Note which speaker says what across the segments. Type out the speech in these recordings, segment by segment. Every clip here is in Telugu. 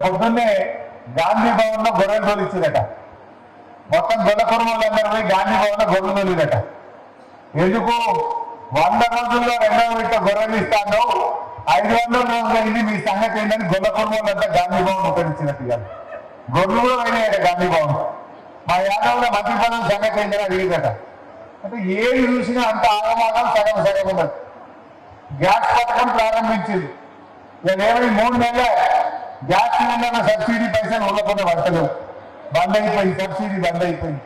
Speaker 1: పొద్దున్నే గాంధీ భవన్లో గొర్రెలు తోలిచ్చిందట మొత్తం గొల్ల కుటుంబాలందరూ పోయి గాంధీ భవన్లో గొర్రెలు తోలిదట ఎందుకు? వంద రోజుల్లో రెండవ విట్ట గొర్రెలు ఇస్తాను ఐదు వందల రోజులు అయింది మీ సంగతి ఏంటని గొల్ల కుటుంబాలంతా గాంధీ భవన్ ఉపయోగించినట్టు గొర్రెలు కూడా అయినాయట గాంధీ భవన్ మా యాదవ్లో మంత్రి పదం సంగతి ఏంటని అడిగిందట అంటే ఏది చూసినా అంత ఆగమాగం సగం సగం ఉన్నది. గ్యాస్ పథకం ప్రారంభించింది. ఇదేమని మూడు నెలలే. గ్యాస్ సిలిండర్ల సబ్సిడీ పైసలు ఉండకుండా పడతలేవు. బంద్ అయిపోయి సబ్సిడీ బంద్ అయిపోయింది.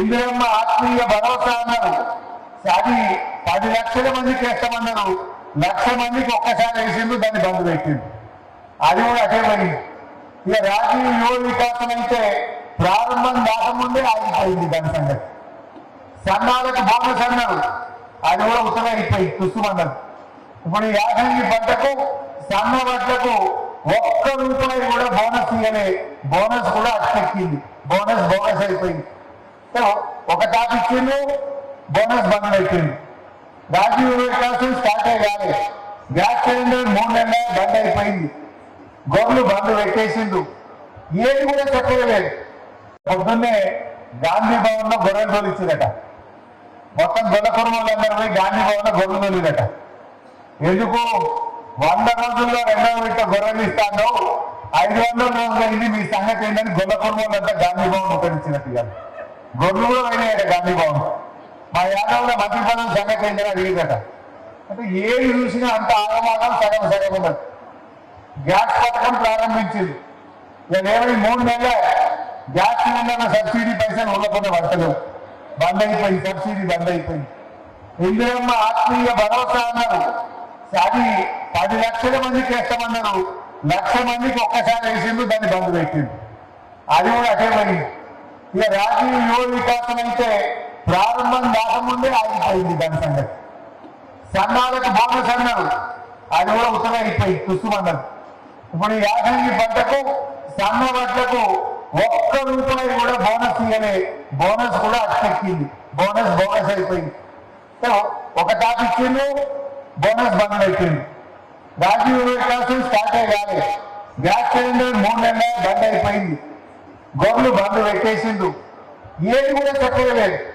Speaker 1: ఇందిరమ్మ ఆత్మీయ భరోసా అన్నారు. అది పది లక్షల మందికి వేస్తామన్నారు. లక్ష మందికి ఒక్కసారి వేసిండు దాన్ని బంద్ పెట్టింది అది కూడా అదే మరి. ఇక రాజీవ్ యువ వికాసం అయితే ప్రారంభం కాకముందే ఆగిపోయింది దాని సంగతి. సన్నాలకు బోనస్ అన్నారు. అది కూడా ఉత్తరం అయిపోయి తుస్తుమన్నారు. ఇప్పుడు యాసంగి పంటకు సన్న వడ్లకు ఒక్క రూపాయి కూడా బోనస్ ఇవ్వలే బోనస్ కూడా అట్టెక్కింది బోనస్ బోనస్ అయిపోయింది. ఒక టాప్ ఇచ్చిండు బోనస్ బంద్ అయిపోయింది రాజీవ్ వికాసం స్టార్ట్ అయ్యాలి గ్యాస్ సిలిండర్ మూడు నెలల బంద్ అయిపోయింది. గొర్రెలు బంద్ పెట్టేసిండు ఏది కూడా చెప్పలేదు పొద్దున్నే గాంధీ భవన్లో గొర్రెలు తోలిచ్చిందట మొత్తం గొల్ల కుటుంబాలందరూ పోయి గాంధీ భవన్లో గొర్రెలు తోలిదట ఎందుకు? వంద రోజుల్లో రెండవ విట్ట గొర్రెలు ఇస్తాను ఐదు వందల రోజులు అయింది మీ సంగతి ఏంటని గొర్రె కుటుంబాలంతా గాంధీ భవన్ ఉపయోగించినట్టు గొర్రెలు కూడా అయినాయట గాంధీ భవన్. మా యాదవ్లో మంత్రి పదం సంగతి ఏంటని అడిగిందట అంటే ఏది చూసినా అంత ఆగమాగం సగం సగం ఉన్నది. గ్యాస్ పథకం ప్రారంభించింది. ఏమైనా మూడు నెలలే గ్యాస్ సిలిండర్ సబ్సిడీ పైసలు ఉండకుండా పడతలేవు బంద్ అయిపోయింది సబ్సిడీ బంద్ అయిపోయింది. ఇందిరమ్మ ఆత్మీయ భరోసా అన్నారు. అది పది లక్షల మందికి వేస్తామన్నారు. లక్ష మందికి ఒక్కసారి వేసిండు దాన్ని బంద్ పెట్టింది అది కూడా అదే మరి ఇక రాజీవ్ యువ వికాసం అయితే ప్రారంభం కాకముందే ఆగిపోయింది దాని సంగతి. సన్నాలకు బోనస్ అన్నారు. అది కూడా ఉత్తరం అయిపోయి తుస్తుమన్నారు ఇప్పుడు ఈ యాసంగి పంటకు సన్న పంటకు ఒక్క రూపాయి కూడా బోనస్ ఇవ్వలే బోనస్ కూడా అట్టెక్కింది బోనస్ బోనస్ అయిపోయింది. ఒక టాప్ ఇచ్చిండు బోనస్ బంద్ అయిపోయింది రాజీవ్ వికాసం స్టార్ట్ అయ్యాలి. గ్యాస్ సిలిండర్ మూడు నెలల బంద్ అయిపోయింది. గొర్రెలు బంద్ పెట్టేసిండు ఏది కూడా చెప్పలేదు